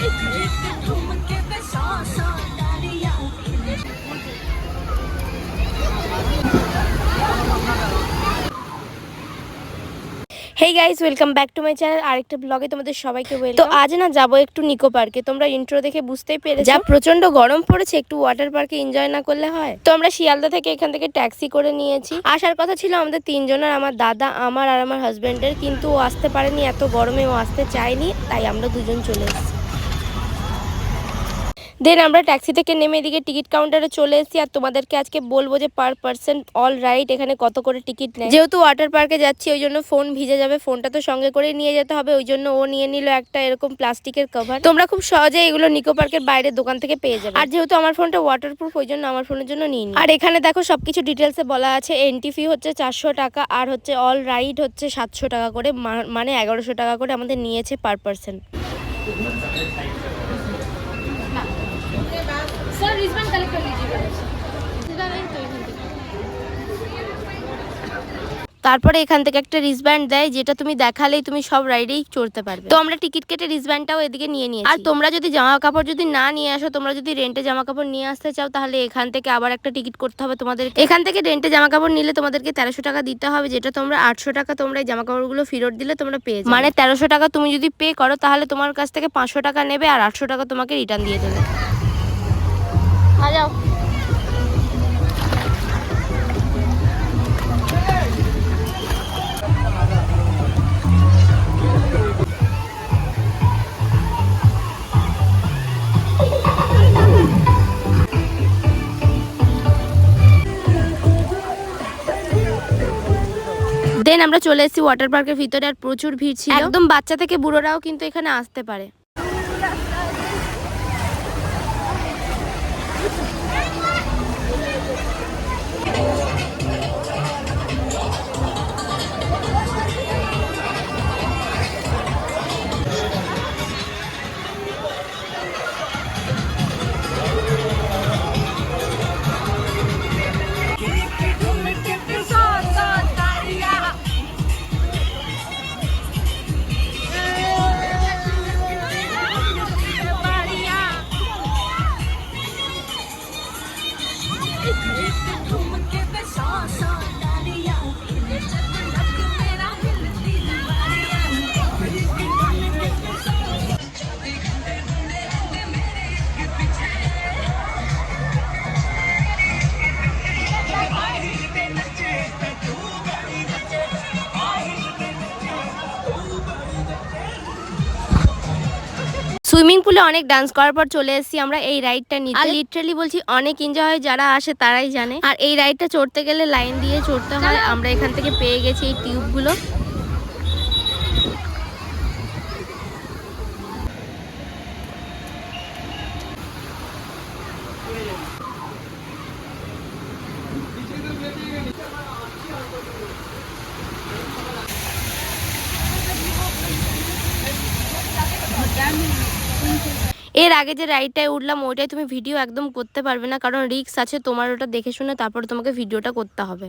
Hey guys welcome back to my channel আরেকটা ব্লগে তোমাদের সবাইকে তো আজ না যাব একটু নিকো পার্কে তোমরা ইন্ট্রো দেখে বুঝতেই পেরে যা প্রচণ্ড গরম পড়েছে একটু ওয়াটার পার্কে এনজয় না করলে হয়? তো আমরা শিয়ালদা থেকে এখান থেকে ট্যাক্সি করে নিয়েছি। আসার কথা ছিল আমাদের তিনজনের আমার দাদা আমার আর আমার হাজবেন্ডের কিন্তু ও আসতে পারেনি এত গরমে ও আসতে চায়নি তাই আমরা দুজন চলে এসেছি। দেন আমরা ট্যাক্সি থেকে নেমে এদিকে টিকিট কাউন্টারে চলে এসেছি। আর তোমাদেরকে আজকে বলব যে পার পার্সন অল রাইট এখানে কত করে টিকিট নেয়। যেহেতু ওয়াটার পার্কে যাচ্ছি, ওই জন্য ফোন ভিজে যাবে। ফোনটা তো সঙ্গে করে নিয়ে যেতে হবে, ওই জন্য ও নিয়ে নিল একটা এরকম প্লাস্টিকের কভার তোমরা খুব সহজে এগুলো নিকো পার্কের বাইরের দোকান থেকে পেয়ে যাবে। আর যেহেতু আমার ফোনটা ওয়াটারপ্রুফ ওই জন্য আমার ফোনের জন্য নিই আর এখানে দেখো সবকিছু ডিটেলসে বলা আছে। এন্ট্রি ফি হচ্ছে চারশো টাকা, আর হচ্ছে অল রাইড হচ্ছে সাতশো টাকা করে মানে এগারোশো টাকা করে আমাদের নিয়েছে পার পার্সন তারপরে এখান থেকে একটা রিসব্যান্ড দেয় যেটা তুমি দেখালেই তুমি সব রাইডেই চড়তে পারবে। তো আমরা টিকিট কেটে রিসব্যান্ডটাও এদিকে নিয়ে নিয়েছি। আর তোমরা যদি জামা কাপড় যদি না নিয়ে আসো তোমরা যদি রেন্টে জামা কাপড় নিয়ে আসতে চাও তাহলে এখান থেকে আবার একটা টিকিট করতে হবে তোমাদের এখান থেকে রেন্টে জামা কাপড় নিলে তোমাদেরকে তেরোশো টাকা দিতে হবে যেটা তোমরা আটশো টাকা তোমরা এই জামা কাপড়গুলো ফেরত দিলে তোমরা পেয়ে মানে তেরোশো টাকা তুমি যদি পে করো তাহলে তোমার কাছ থেকে পাঁচশো টাকা নেবে আর আটশো টাকা তোমাকে রিটার্ন দিয়ে দেবে। आ দেন আমরা চলে এসেছি ওয়াটার পার্কের ভিতরে আর প্রচুর ভিড় ছিল। একদম বাচ্চা থেকে বুড়োরাও কিন্তু এখানে আসতে পারে। সুইমিং পুলে অনেক ডান্স করার পর চলে এসেছি আমরা এই রাইডটা নিতে। আর লিটারালি বলছি অনেক এনজয় হয় যারা আসে তারাই জানে। আর এই রাইডটা চড়তে গেলে লাইন দিয়ে চড়তে হয়। আমরা এখান থেকে পেয়ে গেছি এই টিউবগুলো এর আগে যে রাইডটায় উঠলাম ওইটাই তুমি ভিডিও একদম করতে পারবে না, কারণ রিক্স আছে তোমার ওটা দেখে শুনে তারপর তোমাকে ভিডিওটা করতে হবে।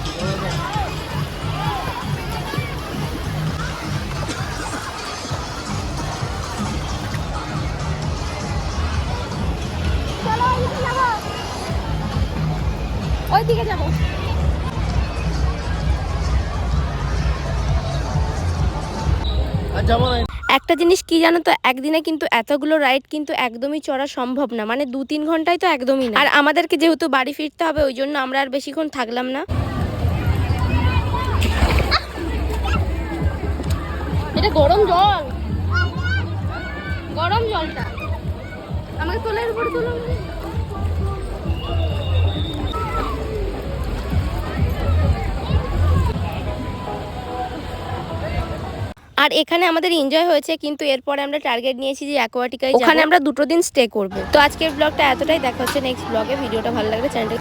ওই দিকে যাব। যাব না একটা জিনিস কি জানো তো একদিনে কিন্তু এতগুলো রাইড কিন্তু একদমই চড়া সম্ভব না। মানে দু তিন ঘন্টায় তো একদমই না। আর আমাদেরকে যেহেতু বাড়ি ফিরতে হবে ওই জন্য আমরা আর বেশিক্ষণ থাকলাম না। এটা গরম জল। গরম জলটা। আমাকে তোলার উপরে তোলো। আর এখানে আমাদের এনজয় হয়েছে কিন্তু এরপরে আমরা টার্গেট নিয়েছি যে অ্যাকোয়াটিকায় ওখানে আমরা দুটো দিন স্টে করব। তো আজকের ব্লগটা এতটাই দেখা হচ্ছে নেক্সট ব্লগে ভিডিওটা ভালো লাগলে চ্যানেলটা